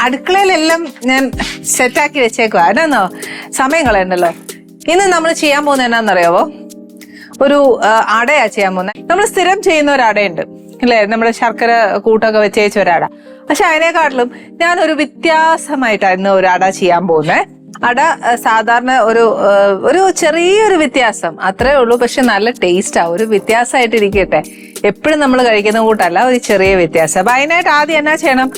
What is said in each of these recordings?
അടുക്കളയിലെല്ലാം ഞാൻ സെറ്റാക്കി വെച്ചേക്കുവാ. അതാന്നോ? സമയം കളയണ്ടല്ലോ. ഇന്ന് നമ്മൾ ചെയ്യാൻ പോകുന്നത് എന്നാന്നറിയാവോ? ഒരു അടയാ ചെയ്യാൻ പോകുന്നത് നമ്മൾ സ്ഥിരം ചെയ്യുന്ന ഒരു അടയുണ്ട്. അല്ലേ? നമ്മുടെ ശർക്കര കൂട്ടൊക്കെ വെച്ചേച്ച ഒരട പക്ഷെ അതിനെക്കാട്ടിലും ഒരു വ്യത്യാസമായിട്ടായിരുന്നു ഒരു അട ചെയ്യാൻ പോകുന്നത് അട സാധാരണ ഒരു ഒരു ചെറിയൊരു വ്യത്യാസം. അത്രേ ഉള്ളൂ. പക്ഷെ നല്ല ടേസ്റ്റാ. ഒരു വ്യത്യാസമായിട്ട് ഇരിക്കട്ടെ എപ്പോഴും നമ്മൾ കഴിക്കുന്ന കൂട്ടല്ല ഒരു ചെറിയ വ്യത്യാസം. അപ്പൊ അതിനായിട്ട് ആദ്യം എന്നാ ചെയ്യണം?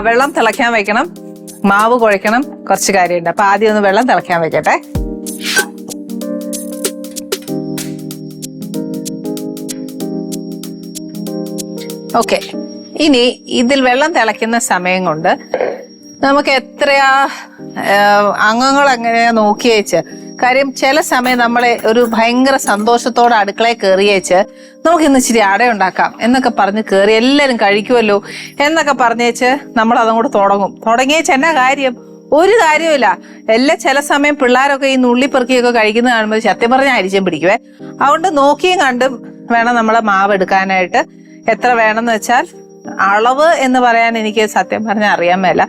വെള്ളം തിളയ്ക്കാൻ വെക്കണം. മാവ് കുഴയ്ക്കണം. കുറച്ച് കാര്യമുണ്ട്. അപ്പൊ ആദ്യം ഒന്ന് വെള്ളം തിളയ്ക്കാൻ വെക്കട്ടെ. ഓക്കെ. ഇനി ഇതിൽ വെള്ളം തിളയ്ക്കുന്ന സമയം കൊണ്ട് നമുക്ക് എത്രയാ അംഗങ്ങൾ എങ്ങനെയാ നോക്കി വെച്ച് കാര്യം ചില സമയം നമ്മളെ ഒരു ഭയങ്കര സന്തോഷത്തോടെ അടുക്കളയിൽ കയറിയേച്ച് നമുക്ക് ഇന്ന് ഇച്ചിരി അട ഉണ്ടാക്കാം എന്നൊക്കെ പറഞ്ഞ് കയറി എല്ലാവരും കഴിക്കുമല്ലോ എന്നൊക്കെ പറഞ്ഞേച്ച് നമ്മൾ അതും കൂടെ തുടങ്ങും. തുടങ്ങിയേച്ച് എന്നാ കാര്യം? ഒരു കാര്യമില്ല എല്ലാ ചില സമയം പിള്ളേരൊക്കെ ഈ നുള്ളിപ്പെറുക്കിയൊക്കെ കഴിക്കുന്ന കാണുമ്പോൾ സത്യം പറഞ്ഞാൽ അരിച്ചും പിടിക്കുവേ. അതുകൊണ്ട് നോക്കിയും കണ്ടും വേണം നമ്മളെ മാവ് എടുക്കാനായിട്ട്. എത്ര വേണം എന്ന് വെച്ചാൽ അളവ് എന്ന് പറയാൻ എനിക്ക് സത്യം പറഞ്ഞാൽ അറിയാൻ മേല.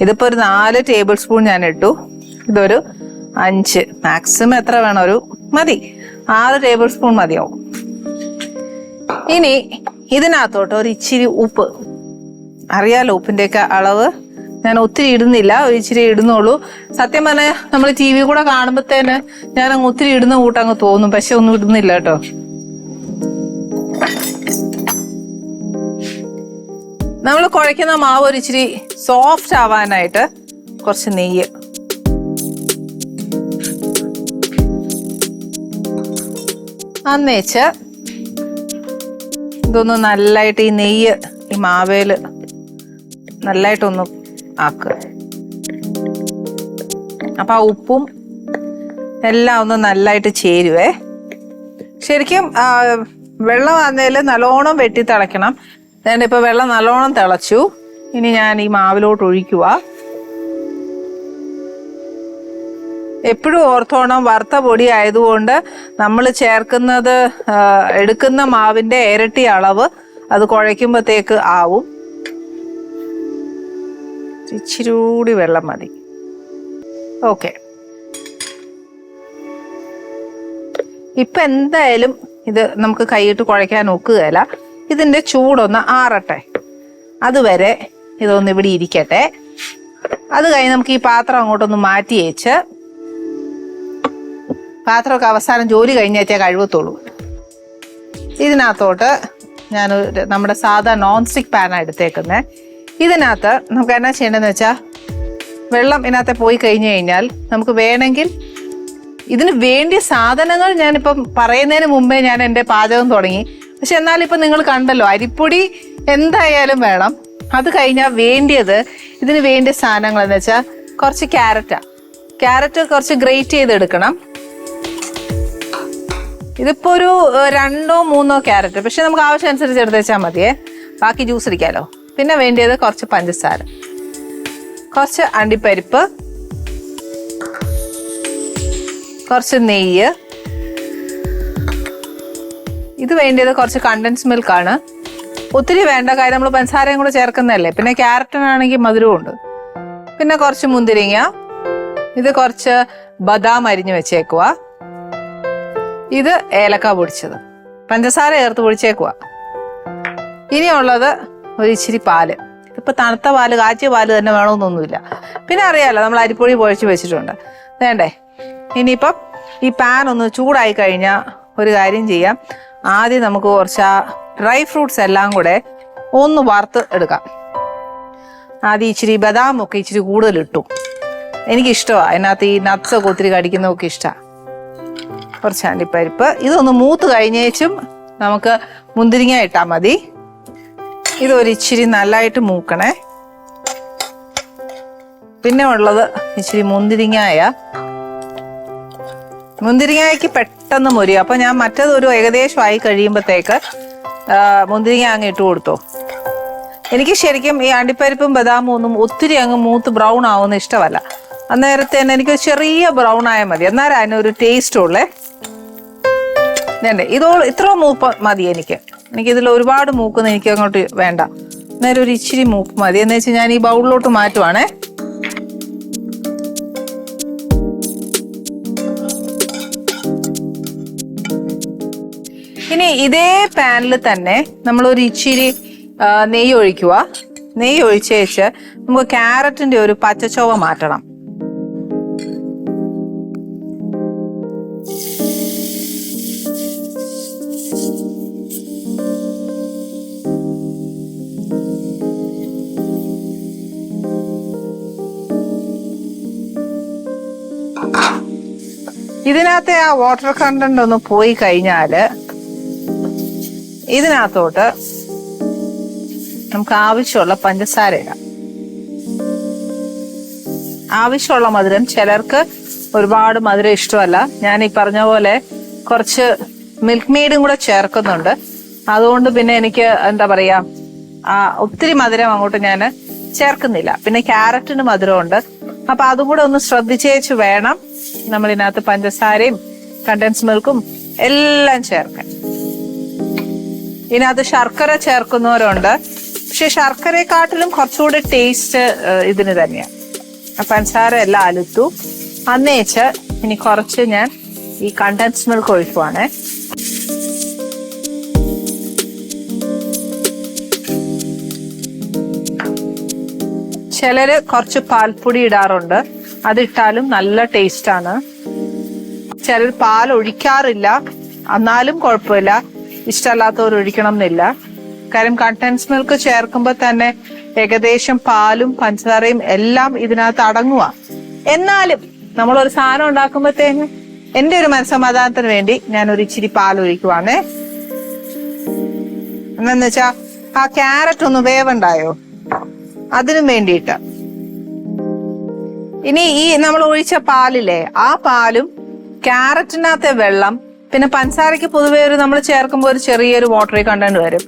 ഇതിപ്പോ ഒരു നാല് ടേബിൾ സ്പൂൺ ഞാൻ ഇട്ടു. ഇതൊരു അഞ്ച്. മാക്സിമം എത്ര വേണം? ഒരു മതി. ആറ് ടേബിൾ സ്പൂൺ മതിയാവും. ഇനി ഇതിനകത്തോട്ട് ഒരു ഇച്ചിരി ഉപ്പ്. അറിയാലോ ഉപ്പിന്റെയൊക്കെ അളവ്? ഞാൻ ഒത്തിരി ഇടുന്നില്ല ഒരു ഇച്ചിരി ഇടുന്നുള്ളൂ. സത്യം പറഞ്ഞാൽ നമ്മൾ ടി വി കൂടെ കാണുമ്പോഴത്തേന് ഞാൻ അങ്ങ് ഒത്തിരി ഇടുന്ന കൂട്ടങ്ങ് തോന്നും. പക്ഷെ ഒന്നും ഇടുന്നില്ല കേട്ടോ. നമ്മൾ കുഴയ്ക്കുന്ന മാവ് ഒരു ഇച്ചിരി സോഫ്റ്റ് ആവാനായിട്ട് കുറച്ച് നെയ്യ് അന്നേച്ച് ഇതൊന്ന് നല്ലതായിട്ട് ഈ നെയ്യ് ഈ മാവേൽ നല്ലതായിട്ടൊന്ന് ആക്കുക അപ്പൊ ആ ഉപ്പും എല്ലാം ഒന്ന് നല്ലതായിട്ട് ചേരുവേ. ശരിക്കും വെള്ളം വന്നതിൽ നല്ലോണം വെട്ടി തിളയ്ക്കണം. ഞാൻ ഇപ്പൊ വെള്ളം നല്ലോണം തിളച്ചു. ഇനി ഞാൻ ഈ മാവിലോട്ട് ഒഴിക്കുക എപ്പോഴും ഓർത്തോണം വറുത്ത പൊടി ആയതുകൊണ്ട് നമ്മൾ ചേർക്കുന്നത് എടുക്കുന്ന മാവിന്റെ ഇരട്ടി അളവ് അത് കുഴയ്ക്കുമ്പോഴത്തേക്ക് ആവും. ഇച്ചിരി വെള്ളം മതി. ഓക്കെ. ഇപ്പൊ എന്തായാലും ഇത് നമുക്ക് കൈയിട്ട് കുഴയ്ക്കാൻ ഒക്കുകയില്ല. ഇതിന്റെ ചൂടൊന്ന് ആറട്ടെ. അതുവരെ ഇതൊന്ന് ഇവിടെ ഇരിക്കട്ടെ. അത് കഴിഞ്ഞ് നമുക്ക് ഈ പാത്രം അങ്ങോട്ടൊന്ന് മാറ്റി വെച്ച് പാത്രമൊക്കെ അവസാനം ജോലി കഴിഞ്ഞേറ്റേ കഴിവത്തുള്ളൂ. ഇതിനകത്തോട്ട് ഞാൻ നമ്മുടെ സാധാ നോൺ സ്റ്റിക്ക് പാനാണ് എടുത്തേക്കുന്നത് ഇതിനകത്ത് നമുക്ക് എന്നാ ചെയ്യേണ്ടതെന്ന് വെച്ചാൽ വെള്ളം ഇതിനകത്ത് പോയി കഴിഞ്ഞു കഴിഞ്ഞാൽ നമുക്ക് വേണമെങ്കിൽ ഇതിന് വേണ്ടിയ സാധനങ്ങൾ ഞാനിപ്പം പറയുന്നതിന് മുമ്പേ ഞാൻ എന്റെ പാചകം തുടങ്ങി. പക്ഷെ എന്നാൽ ഇപ്പം നിങ്ങൾ കണ്ടല്ലോ അരിപ്പൊടി എന്തായാലും വേണം. അത് കഴിഞ്ഞാൽ വേണ്ടിയത് ഇതിന് വേണ്ടിയ സാധനങ്ങൾ എന്ന് വെച്ചാൽ കുറച്ച് ക്യാരറ്റാണ് ക്യാരറ്റ് കുറച്ച് ഗ്രേറ്റ് ചെയ്തെടുക്കണം. ഇതിപ്പോ ഒരു രണ്ടോ മൂന്നോ ക്യാരറ്റ്. പക്ഷെ നമുക്ക് ആവശ്യം അനുസരിച്ച് എടുത്ത് വെച്ചാൽ മതിയേ. ബാക്കി ജ്യൂസ് അടിക്കാലോ പിന്നെ വേണ്ടിയത് കുറച്ച് പഞ്ചസാര. കുറച്ച് അണ്ടിപ്പരിപ്പ്. കുറച്ച് നെയ്യ്. ഇത് വേണ്ടിയത് കുറച്ച് കണ്ടൻസ് മിൽക്ക് ആണ്. ഒത്തിരി വേണ്ട കാര്യം നമ്മൾ പഞ്ചസാരയും കൂടെ ചേർക്കുന്നതല്ലേ. പിന്നെ ക്യാരറ്റിനാണെങ്കിൽ മധുരവും ഉണ്ട്. പിന്നെ കുറച്ച് മുന്തിരിങ്ങ. ഇത് കുറച്ച് ബദാം അരിഞ്ഞു വെച്ചേക്കുക ഇത് ഏലക്ക പൊടിച്ചത്. പഞ്ചസാര ചേർത്ത് പൊടിച്ചേക്കുക ഇനിയുള്ളത് ഒരു ഇച്ചിരി പാൽ. ഇപ്പം തണുത്ത പാൽ കാച്ചിയ പാൽ തന്നെ വേണമെന്നൊന്നുമില്ല. പിന്നെ അറിയാലോ നമ്മൾ അരിപ്പൊടി പൊഴിച്ച് വെച്ചിട്ടുണ്ട്. വേണ്ടേ? ഇനിയിപ്പം ഈ പാൻ ഒന്ന് ചൂടായി കഴിഞ്ഞാൽ ഒരു കാര്യം ചെയ്യാം. ആദ്യം നമുക്ക് കുറച്ച് ആ ഡ്രൈ ഫ്രൂട്ട്സ് എല്ലാം കൂടെ ഒന്ന് വറുത്ത് എടുക്കാം. ആദ്യം ഇച്ചിരി ബദാമൊക്കെ ഇച്ചിരി കൂടുതൽ ഇട്ടു എനിക്കിഷ്ടമാണ് അതിനകത്ത് ഈ നട്ട്സൊക്കെ ഒത്തിരി കടിക്കുന്നതൊക്കെ ഇഷ്ടമാണ് കുറച്ച് അണ്ടിപ്പരിപ്പ്. ഇതൊന്ന് മൂത്ത് കഴിഞ്ഞേച്ചും നമുക്ക് മുന്തിരിങ്ങ ഇട്ടാൽ മതി. ഇതൊരു ഇച്ചിരി നല്ലതായിട്ട് മൂക്കണേ. പിന്നെ ഉള്ളത് ഇച്ചിരി മുന്തിരിങ്ങായ. മുന്തിരിങ്ങയ്ക്ക് പെട്ടെന്ന് മുരിയും. അപ്പം ഞാൻ മറ്റേത് ഒരു ഏകദേശം ആയി കഴിയുമ്പോഴത്തേക്ക് മുന്തിരിങ്ങ അങ്ങ് ഇട്ട് കൊടുത്തു. എനിക്ക് ശരിക്കും ഈ അണ്ടിപ്പരിപ്പും ബദാമും ഒന്നും ഒത്തിരി അങ്ങ് മൂത്ത് ബ്രൗൺ ആവുന്ന ഇഷ്ടമല്ല. അന്നേരത്തെ തന്നെ എനിക്ക് ചെറിയ ബ്രൗൺ ആയാൽ മതി. എന്നാലും അതിനൊരു ടേസ്റ്റ് ഉള്ളേ. വേണ്ടേ. ഇതോ ഇത്ര മൂപ്പ് മതി എനിക്ക്. എനിക്ക് ഇതിൽ ഒരുപാട് മൂക്കുന്ന എനിക്ക് അങ്ങോട്ട് വേണ്ട. നേരെ ഒരു ഇച്ചിരി മൂപ്പ് മതി. എന്ന് വെച്ചാൽ ഞാൻ ഈ ബൗളിലോട്ട് മാറ്റുവാണേ. ഇനി ഇതേ പാനിൽ തന്നെ നമ്മൾ ഒരു ഇച്ചിരി നെയ്യ് ഒഴിക്കുക. നെയ്യ് ഒഴിച്ചേച്ച് നമുക്ക് ക്യാരറ്റിന്റെ ഒരു പച്ചച്ചോവ മാറ്റണം. ഇതിനകത്തെ ആ വാട്ടർ കണ്ടന്റ് ഒന്ന് പോയി കഴിഞ്ഞാൽ ഇതിനകത്തോട്ട് നമുക്ക് ആവശ്യമുള്ള പഞ്ചസാര ഇടാം. ആവശ്യമുള്ള മധുരം ചിലർക്ക് ഒരുപാട് മധുരം ഇഷ്ടമല്ല. ഞാൻ ഈ പറഞ്ഞ പോലെ കുറച്ച് മിൽക്ക് മെയ്ഡും കൂടെ ചേർക്കുന്നുണ്ട്. അതുകൊണ്ട് പിന്നെ എനിക്ക് എന്താ പറയാ ആ ഒത്തിരി മധുരം അങ്ങോട്ട് ഞാൻ ചേർക്കുന്നില്ല. പിന്നെ ക്യാരറ്റിന് മധുരമുണ്ട്. അപ്പൊ അതും കൂടെ ഒന്ന് ശ്രദ്ധിച്ചേച്ച് വേണം. നമ്മൾ ഇതിനകത്ത് പഞ്ചസാരയും കണ്ടൻസ് മിൽക്കും എല്ലാം ചേർക്കാം. ഇതിനകത്ത് ശർക്കര ചേർക്കുന്നവരുണ്ട്. പക്ഷെ ശർക്കരയെക്കാട്ടിലും കുറച്ചുകൂടി ടേസ്റ്റ് ഇതിന് തന്നെയാണ് പഞ്ചസാര എല്ലാം അലുത്തു. അന്നേച്ച് ഇനി കുറച്ച് ഞാൻ ഈ കണ്ടൻസ് മിൽക്ക് ഒഴിക്കുവാണ്. ചിലര് കുറച്ച് പാൽപ്പൊടി ഇടാറുണ്ട്. അതിട്ടാലും നല്ല ടേസ്റ്റ് ആണ് ചിലർ പാൽ ഒഴിക്കാറില്ല. എന്നാലും കുഴപ്പമില്ല. ഇഷ്ടമല്ലാത്തവർ ഒഴിക്കണം എന്നില്ല കാര്യം കണ്ടൻസ് മിൽക്ക് ചേർക്കുമ്പോൾ തന്നെ ഏകദേശം പാലും പഞ്ചസാരയും എല്ലാം ഇതിനകത്ത് അടങ്ങുക എന്നാലും നമ്മൾ ഒരു സാധനം ഉണ്ടാക്കുമ്പോഴത്തേന് എന്റെ ഒരു മനസ്സമാധാനത്തിന് വേണ്ടി ഞാൻ ഒരു ഇച്ചിരി പാൽ ഒഴിക്കുവാണേ. എന്നു വെച്ചാ ആ ക്യാരറ്റ് ഒന്ന് വേവുണ്ടായോ? അതിനും വേണ്ടിയിട്ട്. ഇനി ഈ നമ്മൾ ഒഴിച്ച പാലില്ലേ ആ പാലും ക്യാരറ്റിനകത്തെ വെള്ളം പിന്നെ പഞ്ചസാരയ്ക്ക് പൊതുവേ ഒരു നമ്മൾ ചേർക്കുമ്പോൾ ഒരു ചെറിയൊരു വാട്ടറി കണ്ടന്റ് വരും.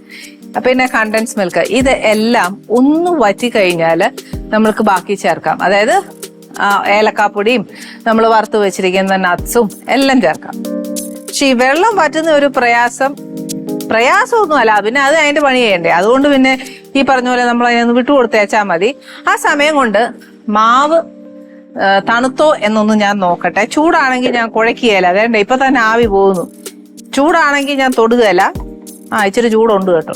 പിന്നെ കണ്ടൻസ് മിൽക്ക് ഇത് എല്ലാം ഒന്ന് വറ്റി കഴിഞ്ഞാൽ നമ്മൾക്ക് ബാക്കി ചേർക്കാം. അതായത് ഏലക്കാപ്പൊടിയും നമ്മൾ വറുത്ത് വെച്ചിരിക്കുന്ന നട്ട്സും എല്ലാം ചേർക്കാം. പക്ഷെ ഈ വെള്ളം വറ്റുന്ന ഒരു പ്രയാസം പ്രയാസമൊന്നുമല്ല. പിന്നെ അത് അതിന്റെ പണി ചെയ്യണ്ടേ? അതുകൊണ്ട് പിന്നെ ഈ പറഞ്ഞ പോലെ നമ്മൾ അതിനൊന്ന് വിട്ടുകൊടുത്തേച്ചാൽ മതി. ആ സമയം കൊണ്ട് മാവ് തണുത്തോ എന്നൊന്ന് ഞാൻ നോക്കട്ടെ. ചൂടാണെങ്കിൽ ഞാൻ കുഴക്കുകയില്ല. അതേണ്ട ഇപ്പൊ തന്നെ ആവി പോകുന്നു. ചൂടാണെങ്കിൽ ഞാൻ തൊടുകയില്ല. ആ ഇച്ചിരി ചൂടുണ്ട് കേട്ടോ.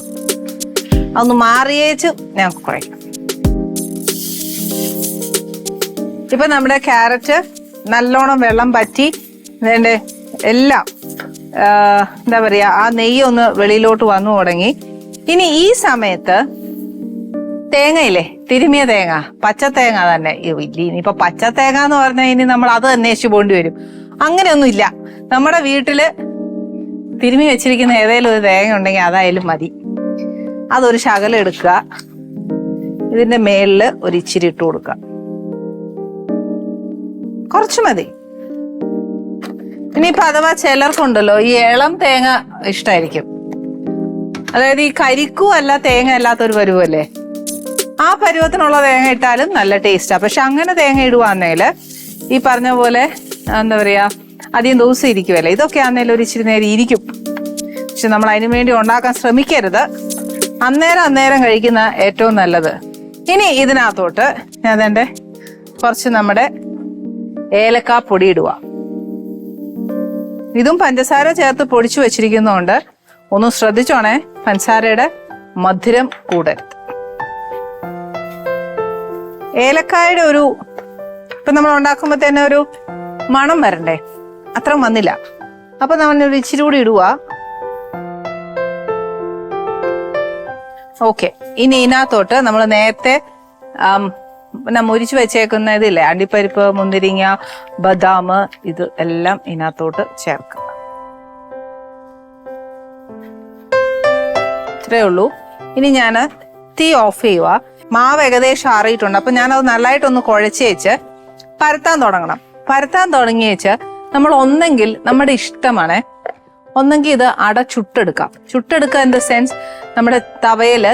അതൊന്ന് മാറിയേച്ച് ഞാൻ കുഴയ്ക്കാം. ഇപ്പൊ നമ്മുടെ ക്യാരറ്റ് നല്ലോണം വെള്ളം പറ്റി. വേണ്ടേ എല്ലാം എന്താ പറയാ ആ നെയ്യ് ഒന്ന് വെളിയിലോട്ട് വന്നു തുടങ്ങി. ഇനി ഈ സമയത്ത് തേങ്ങയില്ലേ? തിരുമിയ തേങ്ങ. പച്ച തേങ്ങ തന്നെ. ഇനിയിപ്പോ പച്ച തേങ്ങ എന്ന് പറഞ്ഞാൽ ഇനി നമ്മൾ അത് അന്വേഷിച്ചു പോകേണ്ടി വരും. അങ്ങനെയൊന്നും ഇല്ല. നമ്മുടെ വീട്ടിൽ തിരുമി വെച്ചിരിക്കുന്ന ഏതെങ്കിലും ഒരു തേങ്ങ ഉണ്ടെങ്കിൽ അതായാലും മതി. അതൊരു ശകലം എടുക്കുക. ഇതിന്റെ മേളിൽ ഒരു ഇച്ചിരി ഇട്ട് കൊടുക്കുക. കുറച്ച് മതി. ഇനിയിപ്പൊ അഥവാ ചിലർക്കുണ്ടല്ലോ ഈ ഇളം തേങ്ങ ഇഷ്ടമായിരിക്കും അതായത് ഈ കരിക്കും അല്ല തേങ്ങ അല്ലാത്തൊരു പരുവല്ലേ? ആ പരുവത്തിനുള്ള തേങ്ങ ഇട്ടാലും നല്ല ടേസ്റ്റാ പക്ഷെ അങ്ങനെ തേങ്ങ ഇടുവാന്നേൽ ഈ പറഞ്ഞ പോലെ എന്താ പറയാ അധികം ദിവസം ഇരിക്കുമല്ലേ ഇതൊക്കെ ആണെങ്കിലും ഒരു ഇച്ചിരി നേരം ഇരിക്കും. പക്ഷെ നമ്മൾ അതിനു വേണ്ടി ഉണ്ടാക്കാൻ ശ്രമിക്കരുത്. അന്നേരം അന്നേരം കഴിക്കുന്ന ഏറ്റവും നല്ലത്. ഇനി ഇതിനകത്തോട്ട് ഞാൻ തന്നെ കുറച്ച് നമ്മുടെ ഏലക്കാ പൊടി ഇടുക. ഇതും പഞ്ചസാര ചേർത്ത് പൊടിച്ചു വെച്ചിരിക്കുന്നതുകൊണ്ട് ഒന്ന് ശ്രദ്ധിച്ചോണേ. പഞ്ചസാരയുടെ മധുരം കൂടരുത്. ഏലക്കായുടെ ഒരു ഇപ്പൊ നമ്മൾ ഉണ്ടാക്കുമ്പോ തന്നെ ഒരു മണം വരണ്ടേ? അത്ര വന്നില്ല. അപ്പൊ നമ്മൾ ഒരു ഇച്ചിരി കൂടി ഇടുക ഓക്കെ. ഇനി ഇതിനകത്തോട്ട് നമ്മൾ നേരത്തെ മുരിച്ചു വെച്ചേക്കുന്ന ഇതില്ലേ? അണ്ടിപ്പരിപ്പ് മുന്തിരിങ്ങ ബദാം ഇത് എല്ലാം ഇതിനകത്തോട്ട് ചേർക്കുക. ഇത്രയേ ഉള്ളൂ. ഇനി ഞാൻ തീ ഓഫ് ചെയ്യുക മാവ് ഏകദേശം ആറിയിട്ടുണ്ട്. അപ്പൊ ഞാനത് നല്ലതായിട്ടൊന്ന് കുഴച്ച് വെച്ച് പരത്താൻ തുടങ്ങണം. പരത്താൻ തുടങ്ങി വെച്ച് നമ്മൾ ഒന്നെങ്കിൽ നമ്മുടെ ഇഷ്ടമാണ്. ഒന്നെങ്കിൽ ഇത് അട ചുട്ടെടുക്കാം. ചുട്ടെടുക്കുക ഇൻ ദ സെൻസ് നമ്മുടെ തവയിൽ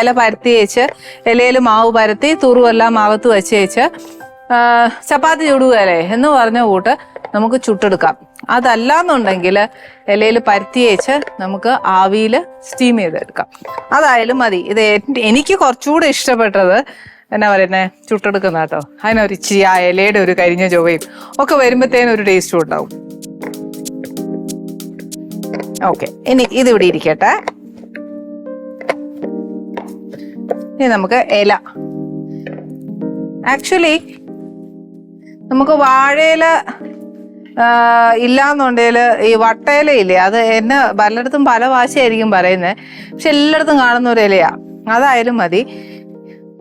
ഇല പരത്തി വെച്ച് ഇലയിൽ മാവ് പരത്തി തുറുവെല്ലാം മാവത്ത് വെച്ച് വെച്ച് ചപ്പാത്തി ചുടുകയല്ലേ എന്ന് പറഞ്ഞ കൂട്ട് നമുക്ക് ചുട്ടെടുക്കാം. അതല്ല എന്നുണ്ടെങ്കിൽ ഇലയിൽ പരത്തിയേച്ച് നമുക്ക് ആവിയിൽ സ്റ്റീം ചെയ്തെടുക്കാം. അതായാലും മതി. ഇത് എനിക്ക് കുറച്ചുകൂടെ ഇഷ്ടപ്പെട്ടത് എന്നാ പറയുന്നത് ചുട്ടെടുക്കുന്ന കേട്ടോ. അതിനൊരു ഇച്ചിരി ആ ഇലയുടെ ഒരു കരിഞ്ഞ ചൊവ്വയും ഒക്കെ വരുമ്പോഴത്തേനും ഒരു ടേസ്റ്റും ഉണ്ടാവും. ഓക്കെ ഇനി ഇതിവിടെ ഇരിക്കട്ടെ. ഇനി നമുക്ക് ഇല. ആക്ച്വലി നമുക്ക് വാഴയില ഇല്ലാന്നുണ്ടെങ്കിൽ ഈ വട്ടയില ഇല്ലേ അത് എന്നെ പലയിടത്തും പല ഭാഷയായിരിക്കും പറയുന്നത് പക്ഷെ എല്ലായിടത്തും കാണുന്ന ഒരു ഇലയാ. അതായാലും മതി.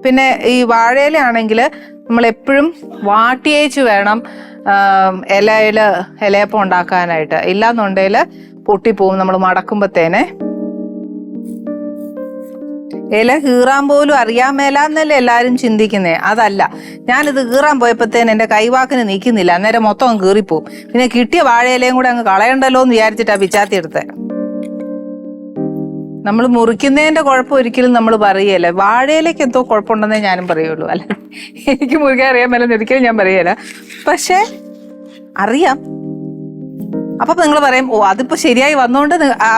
പിന്നെ ഈ വാഴയിലാണെങ്കിൽ നമ്മൾ എപ്പോഴും വാട്ടിയേച്ച് വേണം ഇലയിൽ ഇലയപ്പം ഉണ്ടാക്കാനായിട്ട്. ഇല്ലാന്നുണ്ടെങ്കിൽ പൊട്ടിപ്പോവും നമ്മൾ മടക്കുമ്പത്തേനെ. ഇല കീറാൻ പോലും അറിയാൻ മേലാന്നല്ലേ എല്ലാരും ചിന്തിക്കുന്നേ? അതല്ല. ഞാനിത് കീറാൻ പോയപ്പോഴത്തേന് എന്റെ കൈവാക്കിന് നീക്കുന്നില്ല അന്നേരം മൊത്തം കീറിപ്പോവും. പിന്നെ കിട്ടിയ വാഴയിലയും കൂടെ അങ്ങ് കളയണ്ടല്ലോ എന്ന് വിചാരിച്ചിട്ടാ പിച്ചാത്തി എടുത്തേ. നമ്മൾ മുറിക്കുന്നതിന്റെ കുഴപ്പം ഒരിക്കലും നമ്മൾ പറയല്ല വാഴയിലേക്ക് എന്തോ കുഴപ്പമുണ്ടെന്നേ ഞാനും പറയുള്ളൂ. അല്ല എനിക്ക് മുറിക്കാൻ അറിയാൻ മേലെന്ന് ഒരിക്കലും ഞാൻ പറയല. പക്ഷേ അറിയാം. അപ്പൊ നിങ്ങൾ പറയും ഓ അതിപ്പോ ശരിയായി വന്നോണ്ട്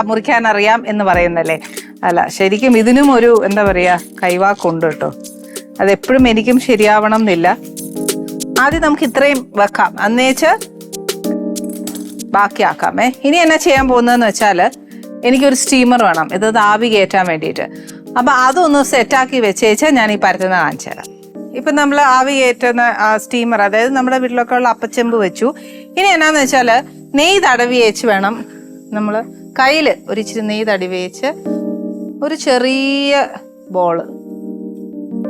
മുറിക്കാൻ അറിയാം എന്ന് പറയുന്നല്ലേ? അല്ല ശരിക്കും ഇതിനും ഒരു എന്താ പറയാ കൈവാക്കുണ്ട് കേട്ടോ. അതെപ്പോഴും എനിക്കും ശരിയാവണം എന്നില്ല. ആദ്യം നമുക്ക് ഇത്രയും വെക്കാം. അന്നേച്ച് ബാക്കിയാക്കാമേ ഇനി എന്നാ ചെയ്യാൻ പോകുന്നതെന്ന് വെച്ചാൽ എനിക്കൊരു സ്റ്റീമർ വേണം. ഇത് ആവി കയറ്റാൻ വേണ്ടിയിട്ട്. അപ്പൊ അതൊന്ന് സെറ്റാക്കി വെച്ചേച്ചാൽ ഞാൻ ഈ പരത്തുന്ന കാണിച്ചു തരാം. ഇപ്പൊ നമ്മൾ ആവി കയറ്റുന്ന സ്റ്റീമർ അതായത് നമ്മുടെ വീട്ടിലൊക്കെ ഉള്ള അപ്പച്ചെമ്പ് വെച്ചു. ഇനി എന്നാന്ന് വെച്ചാൽ നെയ്യ് തടവി വേണം നമ്മൾ കയ്യിൽ ഒരിച്ചിരി നെയ്യ് തടവി ഒരു ചെറിയ ബോൾ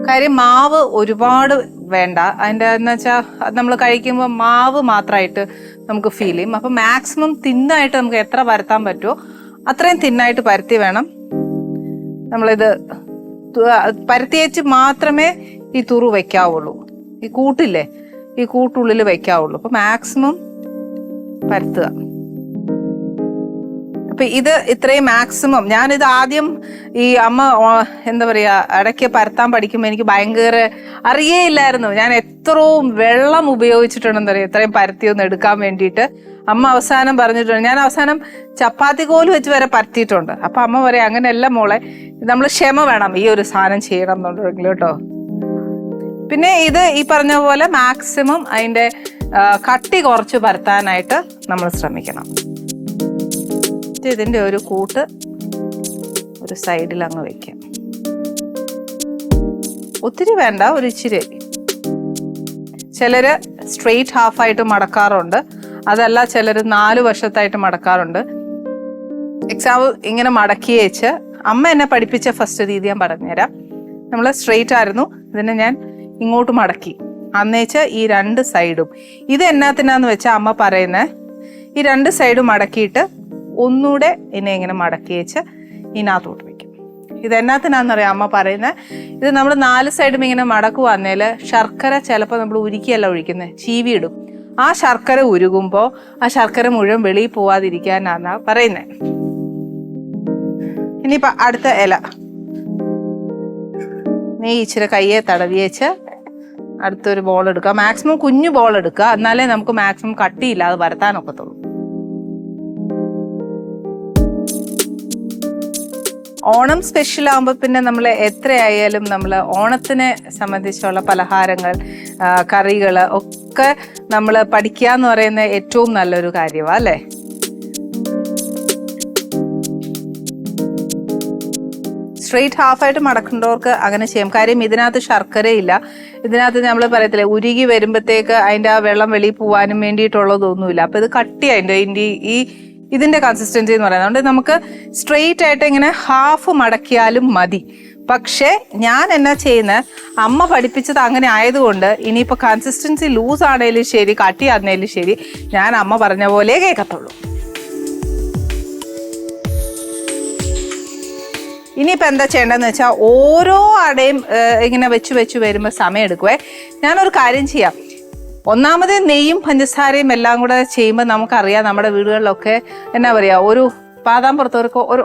കാര്യം മാവ് ഒരുപാട് വേണ്ട. അതിന്റെ എന്ന് വെച്ചാൽ നമ്മൾ കഴിക്കുമ്പോൾ മാവ് മാത്രമായിട്ട് നമുക്ക് ഫീൽ ചെയ്യും. അപ്പം മാക്സിമം തിന്നായിട്ട് നമുക്ക് എത്ര പരത്താൻ പറ്റുമോ അത്രയും തിന്നായിട്ട് പരത്തി വേണം. നമ്മളിത് പരത്തിയേച്ച് മാത്രമേ ഈ തുറു വയ്ക്കാവുള്ളൂ ഈ കൂട്ടില്ലേ? ഈ കൂട്ടുള്ളിൽ വയ്ക്കാവുള്ളൂ അപ്പം മാക്സിമം പരത്തുക. അപ്പൊ ഇത് ഇത്രയും മാക്സിമം ഞാനിത് ആദ്യം ഈ അമ്മ എന്താ പറയാ ഇടയ്ക്ക് പരത്താൻ പഠിക്കുമ്പോൾ എനിക്ക് ഭയങ്കര അറിയേയില്ലായിരുന്നു. ഞാൻ എത്രയും വെള്ളം ഉപയോഗിച്ചിട്ടുണ്ടെന്ന് അറിയാം? ഇത്രയും പരത്തി ഒന്ന് എടുക്കാൻ വേണ്ടിയിട്ട്. അമ്മ അവസാനം പറഞ്ഞിട്ടുണ്ട്. ഞാൻ അവസാനം ചപ്പാത്തി കോൽ വെച്ച് വരെ പരത്തിയിട്ടുണ്ട്. അപ്പൊ അമ്മ പറയാം അങ്ങനെയല്ല മോളെ നമ്മൾ ക്ഷമ വേണം ഈ ഒരു സാധനം ചെയ്യണം എന്നുണ്ടെങ്കിൽ കേട്ടോ. പിന്നെ ഇത് ഈ പറഞ്ഞ പോലെ മാക്സിമം അതിന്റെ കട്ടി കുറച്ച് പരത്താനായിട്ട് നമ്മൾ ശ്രമിക്കണം. ഇത് ഇതിന്റെ ഒരു കൂട്ട് ഒരു സൈഡിൽ അങ്ങ് വെക്കാം. ഒത്തിരി വേണ്ട ഒരു ഇച്ചിരി. ചിലര് സ്ട്രെയിറ്റ് ഹാഫ് ആയിട്ട് മടക്കാറുണ്ട്. അതല്ല ചിലർ നാല് വശത്തായിട്ട് മടക്കാറുണ്ട്. എക്സാമ്പിൾ ഇങ്ങനെ മടക്കി വെച്ച് അമ്മ എന്നെ പഠിപ്പിച്ച ഫസ്റ്റ് രീതി ഞാൻ പറഞ്ഞുതരാം. നമ്മൾ സ്ട്രെയിറ്റ് ആയിരുന്നു. ഇതിനെ ഞാൻ ഇങ്ങോട്ട് മടക്കി. അന്നേച്ച് ഈ രണ്ട് സൈഡും ഇത് എന്നാത്തിനാന്ന് വെച്ചാൽ അമ്മ പറയുന്നത് ഈ രണ്ട് സൈഡും മടക്കിയിട്ട് ഒന്നുകൂടെ എന്നെ ഇങ്ങനെ മടക്കി വെച്ച് ഇതിനകത്തോട്ട് വെക്കും. ഇത് എന്നാത്തിനാന്നറിയാം അമ്മ പറയുന്നത് ഇത് നമ്മൾ നാല് സൈഡും ഇങ്ങനെ മടക്കുവാന്നേൽ ശർക്കര ചിലപ്പോൾ നമ്മൾ ഉരുക്കിയല്ല ഒഴിക്കുന്നത് ചീവി ഇടും ആ ശർക്കര ഉരുകുമ്പോൾ ആ ശർക്കര മുഴുവൻ വെളിയിൽ പോവാതിരിക്കാനാണ് പറയുന്നത് ഇനിയിപ്പോൾ അടുത്ത ഇല. നെയ് ഇച്ചിരി കയ്യെ തടവി വെച്ച് അടുത്തൊരു ബോൾ എടുക്കുക മാക്സിമം കുഞ്ഞു ബോൾ എടുക്കുക. എന്നാലേ നമുക്ക് മാക്സിമം കട്ടിയില്ലാതെ വരത്താനൊക്കത്തുള്ളൂ. ഓണം സ്പെഷ്യൽ ആകുമ്പോൾ പിന്നെ നമ്മൾ എത്രയായാലും നമ്മൾ ഓണത്തിനെ സംബന്ധിച്ചുള്ള പലഹാരങ്ങൾ കറികൾ ഒക്കെ നമ്മൾ പഠിക്കുക എന്ന് പറയുന്ന ഏറ്റവും നല്ലൊരു കാര്യമാണ് അല്ലേ? സ്ട്രെയിറ്റ് ഹാഫായിട്ട് മടക്കേണ്ടവർക്ക് അങ്ങനെ ചെയ്യാം. കാര്യം ഇതിനകത്ത് ശർക്കരയില്ല. ഇതിനകത്ത് നമ്മൾ പറയത്തില്ലേ ഉരുകി വരുമ്പോഴത്തേക്ക് അതിന്റെ ആ വെള്ളം വെളിയിൽ പോവാനും വേണ്ടിയിട്ടുള്ളതൊന്നുമില്ല. അപ്പോൾ ഇത് കട്ടിയായിട്ട് അതിന്റെ ഈ ഇതിന്റെ കൺസിസ്റ്റൻസി എന്ന് പറയുന്നത്. അതുകൊണ്ട് നമുക്ക് സ്ട്രെയിറ്റ് ആയിട്ട് ഇങ്ങനെ ഹാഫ് മടക്കിയാലും മതി. പക്ഷേ ഞാൻ എന്നാ ചെയ്യുന്നത് അമ്മ പഠിപ്പിച്ചത് അങ്ങനെ ആയതുകൊണ്ട് ഇനിയിപ്പോൾ കൺസിസ്റ്റൻസി ലൂസ് ആണേലും ശരി കട്ടി ആണേലും ശരി ഞാൻ അമ്മ പറഞ്ഞ പോലെ കേൾക്കത്തുള്ളൂ. ഇനിയിപ്പോൾ എന്താ ചെയ്യേണ്ടതെന്ന് വെച്ചാൽ ഓരോ അടയും ഇങ്ങനെ വെച്ച് വെച്ച് വരുമ്പോൾ സമയം എടുക്കുവേ. ഞാനൊരു കാര്യം ചെയ്യാം. ഒന്നാമത് നെയ്യും പഞ്ചസാരയും എല്ലാം കൂടെ ചെയ്യുമ്പോൾ നമുക്കറിയാം നമ്മുടെ വീടുകളിലൊക്കെ എന്നാ പറയുക ഒരു പാതാം പുറത്തവർക്ക് ഒരു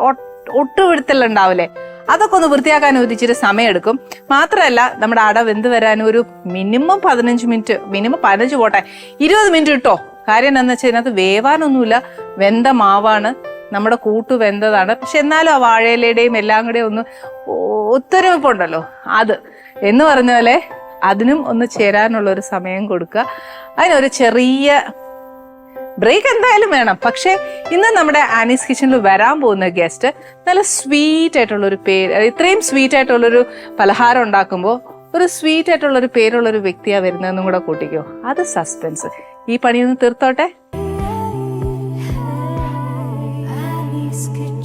ഒട്ടുപിടുത്തലുണ്ടാവില്ലേ അതൊക്കെ ഒന്ന് വൃത്തിയാക്കാൻ ഒരു ഇച്ചിരി സമയം എടുക്കും മാത്രമല്ല നമ്മുടെ അട വെന്ത് വരാൻ ഒരു മിനിമം പതിനഞ്ച് മിനിറ്റ് മിനിമം പതിനഞ്ച് പോട്ടെ ഇരുപത് മിനിറ്റ് കിട്ടോ? കാര്യം എന്താണെന്ന് വെച്ചാൽ ഇതിനകത്ത് വേവാനൊന്നുമില്ല. വെന്ത മാവാണ്. നമ്മുടെ കൂട്ട് വെന്തതാണ്. പക്ഷെ എന്നാലും ആ വാഴയിലയുടെയും എല്ലാം കൂടെ ഒന്ന് ഉത്തരവിപ്പുണ്ടല്ലോ അത് എന്ന് പറഞ്ഞ പോലെ അതിനും ഒന്ന് ചേരാനുള്ള ഒരു സമയം കൊടുക്കുക. അതിനൊരു ചെറിയ ബ്രേക്ക് എന്തായാലും വേണം. പക്ഷേ ഇന്ന് നമ്മുടെ ആനീസ് കിച്ചണിൽ വരാൻ പോകുന്ന ഗസ്റ്റ് നല്ല സ്വീറ്റ് ആയിട്ടുള്ള ഒരു പേര് ഇത്രയും സ്വീറ്റ് ആയിട്ടുള്ളൊരു പലഹാരം ഉണ്ടാക്കുമ്പോൾ ഒരു സ്വീറ്റ് ആയിട്ടുള്ള ഒരു പേരുള്ള ഒരു വ്യക്തിയാ വരുന്നതെന്നും കൂടെ കൂട്ടിക്കോ. അത് സസ്പെൻസ് ഈ പണിയൊന്ന് തീർത്തോട്ടെ? Annie's Kitchen.